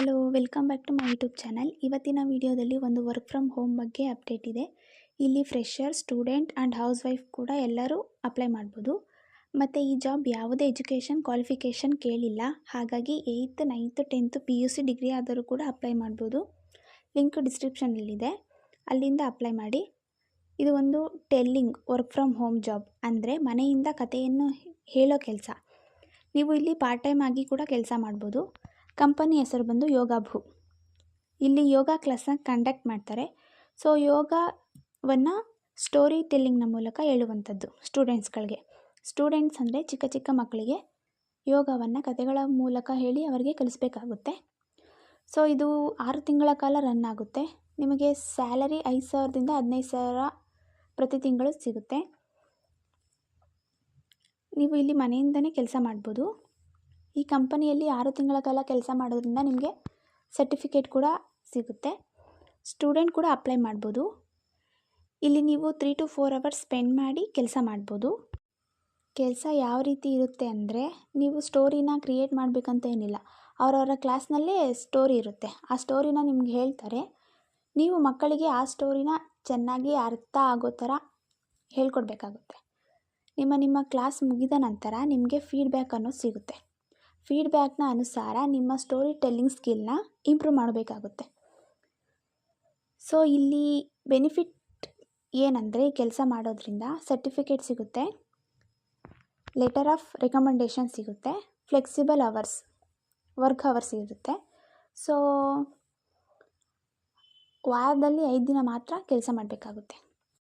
Hello welcome back to my YouTube channel ಇವತ್ತಿನ ವಿಡಿಯೋದಲ್ಲಿ ಒಂದು ವರ್ಕ್ ಫ್ರಮ್ ಹೋಮ್ ಬಗ್ಗೆ ಅಪ್ಡೇಟ್ ಇದೆ. ಇಲ್ಲಿ fresher student and housewife ಕೂಡ ಎಲ್ಲರೂ ಅಪ್ಲೈ ಮಾಡ್ಬೋದು. ಮತ್ತು ಈ ಜಾಬ್ ಯಾವುದೇ ಎಜುಕೇಷನ್ ಕ್ವಾಲಿಫಿಕೇಷನ್ ಕೇಳಿಲ್ಲ. ಹಾಗಾಗಿ eighth ninth tenth P U C degree ಆದರೂ ಕೂಡ ಅಪ್ಲೈ ಮಾಡ್ಬೋದು. ಲಿಂಕ್ ಡಿಸ್ಕ್ರಿಪ್ಷನಲ್ಲಿದೆ ಅಲ್ಲಿಂದ. ಅಪ್ಲೈ ಮಾಡಿ. ಇದು ಒಂದು telling work from home job ಅಂದರೆ ಮನೆಯಿಂದ ಕಥೆಯನ್ನು ಹೇಳೋ ಕೆಲಸ. ನೀವು ಇಲ್ಲಿ ಪಾರ್ಟ್ ಟೈಮ್ ಆಗಿ ಕೂಡ ಕೆಲಸ ಮಾಡ್ಬೋದು. ಕಂಪನಿ ಹೆಸರು ಬಂದು ಯೋಗಾಭು ಇಲ್ಲಿ ಯೋಗ ಕ್ಲಾಸ್ನ ಕಂಡಕ್ಟ್ ಮಾಡ್ತಾರೆ. ಸೊ, ಯೋಗವನ್ನು ಸ್ಟೋರಿ ಟೆಲ್ಲಿಂಗ್ನ ಮೂಲಕ ಹೇಳುವಂಥದ್ದು ಸ್ಟೂಡೆಂಟ್ಸ್ಗಳಿಗೆ. ಸ್ಟೂಡೆಂಟ್ಸ್ ಅಂದರೆ ಚಿಕ್ಕ ಚಿಕ್ಕ ಮಕ್ಕಳಿಗೆ ಯೋಗವನ್ನು ಕಥೆಗಳ ಮೂಲಕ ಹೇಳಿ ಅವರಿಗೆ ಕಲಿಸ್ಬೇಕಾಗುತ್ತೆ. ಸೊ, ಇದು ಆರು ತಿಂಗಳ ಕಾಲ ರನ್ ಆಗುತ್ತೆ. ನಿಮಗೆ ಸ್ಯಾಲರಿ ಐದು ಸಾವಿರದಿಂದ ಹದಿನೈದು ಸಾವಿರ ಪ್ರತಿ ತಿಂಗಳು ಸಿಗುತ್ತೆ. ನೀವು ಇಲ್ಲಿ ಮನೆಯಿಂದನೇ ಕೆಲಸ ಮಾಡ್ಬೋದು. ಈ ಕಂಪನಿಯಲ್ಲಿ ಆರು ತಿಂಗಳ ಕಾಲ ಕೆಲಸ ಮಾಡೋದ್ರಿಂದ ನಿಮಗೆ ಸರ್ಟಿಫಿಕೇಟ್ ಕೂಡ ಸಿಗುತ್ತೆ. ಸ್ಟೂಡೆಂಟ್ ಕೂಡ ಅಪ್ಲೈ ಮಾಡ್ಬೋದು. ಇಲ್ಲಿ ನೀವು three to four hours spend ಮಾಡಿ ಕೆಲಸ ಮಾಡ್ಬೋದು. ಕೆಲಸ ಯಾವ ರೀತಿ ಇರುತ್ತೆ ಅಂದರೆ ನೀವು ಸ್ಟೋರಿನ ಕ್ರಿಯೇಟ್ ಮಾಡಬೇಕಂತ ಏನಿಲ್ಲ. ಅವರವರ ಕ್ಲಾಸ್ನಲ್ಲೇ ಸ್ಟೋರಿ ಇರುತ್ತೆ. ಆ ಸ್ಟೋರಿನ ನಿಮ್ಗೆ ಹೇಳ್ತಾರೆ. ನೀವು ಮಕ್ಕಳಿಗೆ ಆ ಸ್ಟೋರಿನ ಚೆನ್ನಾಗಿ ಅರ್ಥ ಆಗೋ ಥರ ಹೇಳ್ಕೊಡ್ಬೇಕಾಗುತ್ತೆ. ನಿಮ್ಮ ನಿಮ್ಮ ಕ್ಲಾಸ್ ಮುಗಿದ ನಂತರ ನಿಮಗೆ ಫೀಡ್ಬ್ಯಾಕ್ ಅನ್ನೋದು ಸಿಗುತ್ತೆ. ಫೀಡ್ಬ್ಯಾಕ್ನ ಅನುಸಾರ ನಿಮ್ಮ ಸ್ಟೋರಿ ಟೆಲ್ಲಿಂಗ್ ಸ್ಕಿಲ್ನ ಇಂಪ್ರೂವ್ ಮಾಡಬೇಕಾಗುತ್ತೆ. ಸೊ ಇಲ್ಲಿ ಬೆನಿಫಿಟ್ ಏನಂದರೆ ಕೆಲಸ ಮಾಡೋದ್ರಿಂದ ಸರ್ಟಿಫಿಕೇಟ್ ಸಿಗುತ್ತೆ ಲೆಟರ್ ಆಫ್ ರೆಕಮೆಂಡೇಷನ್ ಸಿಗುತ್ತೆ ಫ್ಲೆಕ್ಸಿಬಲ್ ಅವರ್ಸ್ ವರ್ಕ್ ಅವರ್ಸ್ ಇರುತ್ತೆ ಸೊ ವಾರದಲ್ಲಿ ಐದು ದಿನ ಮಾತ್ರ ಕೆಲಸ ಮಾಡಬೇಕಾಗುತ್ತೆ.